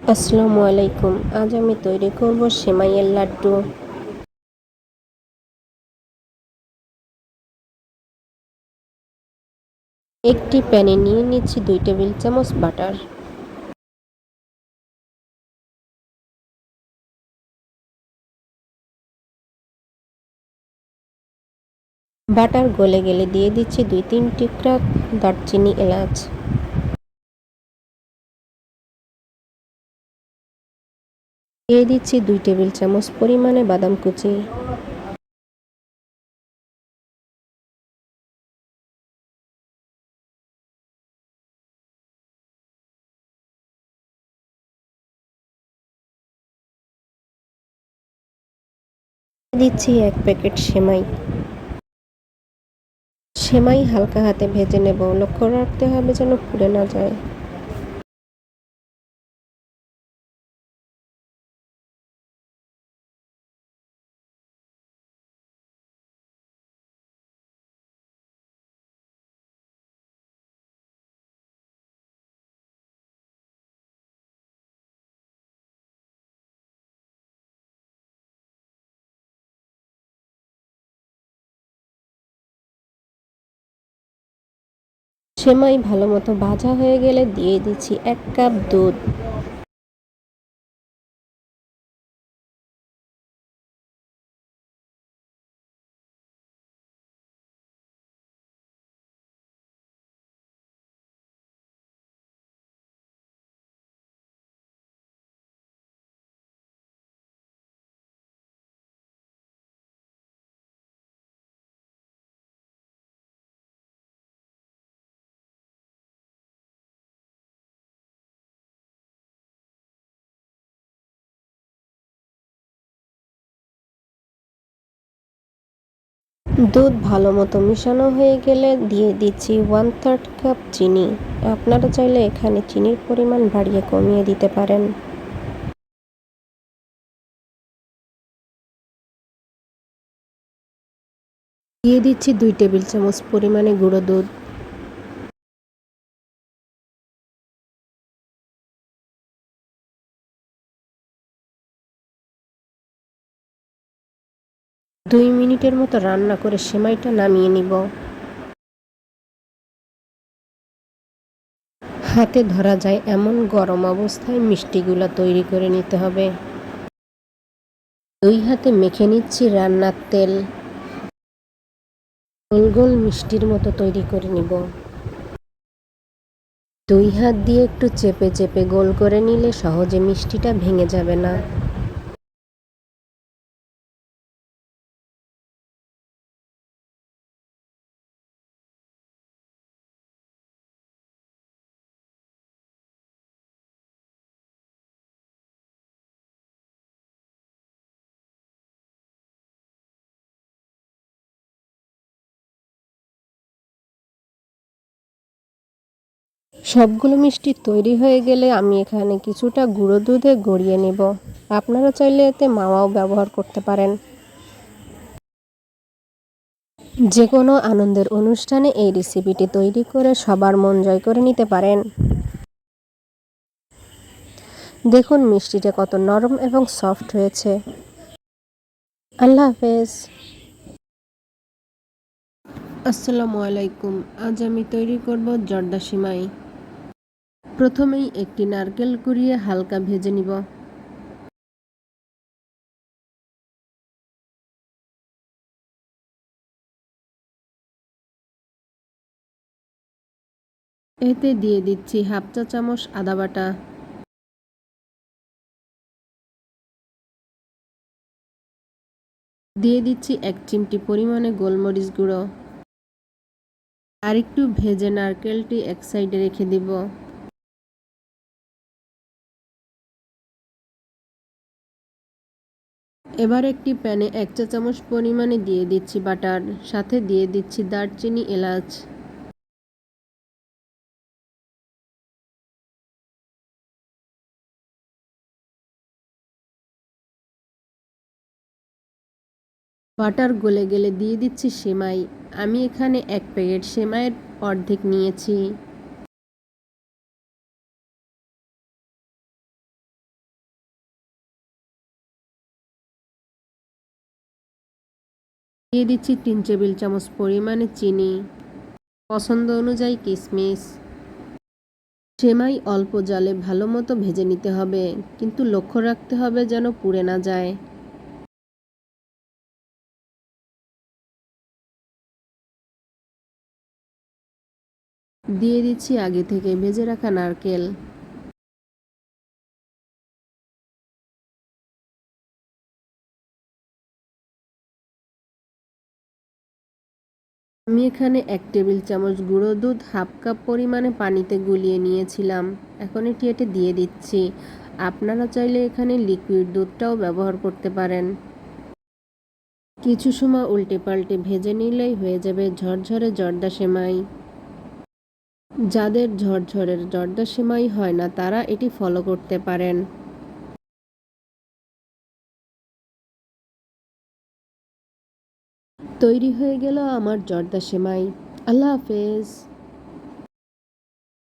আসসালামু আলাইকুম। আজ আমি তৈরি করব সেমাইয়ের লাড্ডু। একটি প্যানে নিয়ে নিচ্ছি দুই টেবিল চামচ বাটার। বাটার গলে গেলে দিয়ে দিচ্ছি দুই তিন টুকরা দারচিনি এলাচ। দিয়ে দিচ্ছি দুই টেবিল চামচ পরিমাণে বাদাম কুচি। দিচ্ছি এক প্যাকেট সেমাই। সেমাই হালকা হাতে ভেজে নেব। লক্ষ্য রাখতে হবে যেন পুড়ে না যায়। সেমাই ভালো মতো ভাজা হয়ে গেলে দিয়ে দিচ্ছি এক কাপ দুধ। দুধ ভালো মতো মিশানো হয়ে গেলে দিয়ে দিচ্ছি ওয়ান থার্ড কাপ চিনি। আপনারা চাইলে এখানে চিনির পরিমাণ বাড়িয়ে কমিয়ে দিতে পারেন। দিয়ে দিচ্ছি দুই টেবিল চামচ পরিমাণে গুঁড়ো দুধ। দুই মিনিটের মতো রান্না করে সেমাইটা নামিয়ে নিব। হাতে ধরা যায় এমন গরম অবস্থায় মিষ্টিগুলা তৈরি করে নিতে হবে। দুই হাতে মেখে নিচ্ছি রান্নার তেল। গোল গোল মিষ্টির মতো তৈরি করে নিব। দুই হাত দিয়ে একটু চেপে চেপে গোল করে নিলে সহজে মিষ্টিটা ভেঙে যাবে না। সবগুলো মিষ্টি তৈরি হয়ে গেলে আমি এখানে কিছুটা গুঁড়ো দুধে গড়িয়ে নেব। আপনারা চাইলে এতে মাওয়াও ব্যবহার করতে পারেন। যে কোনো আনন্দের অনুষ্ঠানে এই রেসিপিটি তৈরি করে সবার মন জয় করে নিতে পারেন। দেখুন মিষ্টিটা কত নরম এবং সফট হয়েছে। আল্লাহ হাফেজ। আসসালামু আলাইকুম। আজ আমি তৈরি করব জর্দা সিমাই। প্রথমেই একটি নারকেল কুড়িয়ে হালকা ভেজে নিব। এতে দিয়ে দিচ্ছি হাফ চা চামচ আদা বাটা। দিয়ে দিচ্ছি এক চিমটি পরিমাণে গোলমরিচ গুঁড়ো। আর একটু ভেজে নারকেলটি এক সাইডে রেখে দিব। এবার একটি প্যানে এক চা চামচ পরিমাণে দিয়ে দিচ্ছি বাটার, সাথে দিয়ে দিচ্ছি দারচিনি এলাচ। বাটার গলে গেলে দিয়ে দিচ্ছি সেমাই। আমি এখানে এক প্যাকেট সেমাইয়ের অর্ধেক নিয়েছি। দিয়ে দিচ্ছি তিন টেবিল চামচ পরিমাণে চিনি। পছন্দ অনুযায়ী কিশমিশ সেমাই অল্প জলে ভালো মতো ভেজে নিতে হবে, কিন্তু লক্ষ্য রাখতে হবে যেন পুড়ে না যায়। দিয়ে দিচ্ছি আগে থেকে ভেজে রাখা নারকেল। আমি এখানে এক টেবিল চামচ গুঁড়ো দুধ, হাফ কাপ পরিমাণে পানিতে গুলিয়ে নিয়েছিলাম। এখন এটি এটি দিয়ে দিচ্ছি। আপনারা চাইলে এখানে লিকুইড দুধটাও ব্যবহার করতে পারেন। কিছু সময় উল্টে পাল্টে ভেজে নিলেই হয়ে যাবে ঝরঝরে জর্দা সেমাই। যাদের ঝরঝরের জর্দা সেমাই হয় না, তারা এটি ফলো করতে পারেন। তৈরি হয়ে গেল আমার জর্দা সেমাই। আল্লাহ হাফেজ।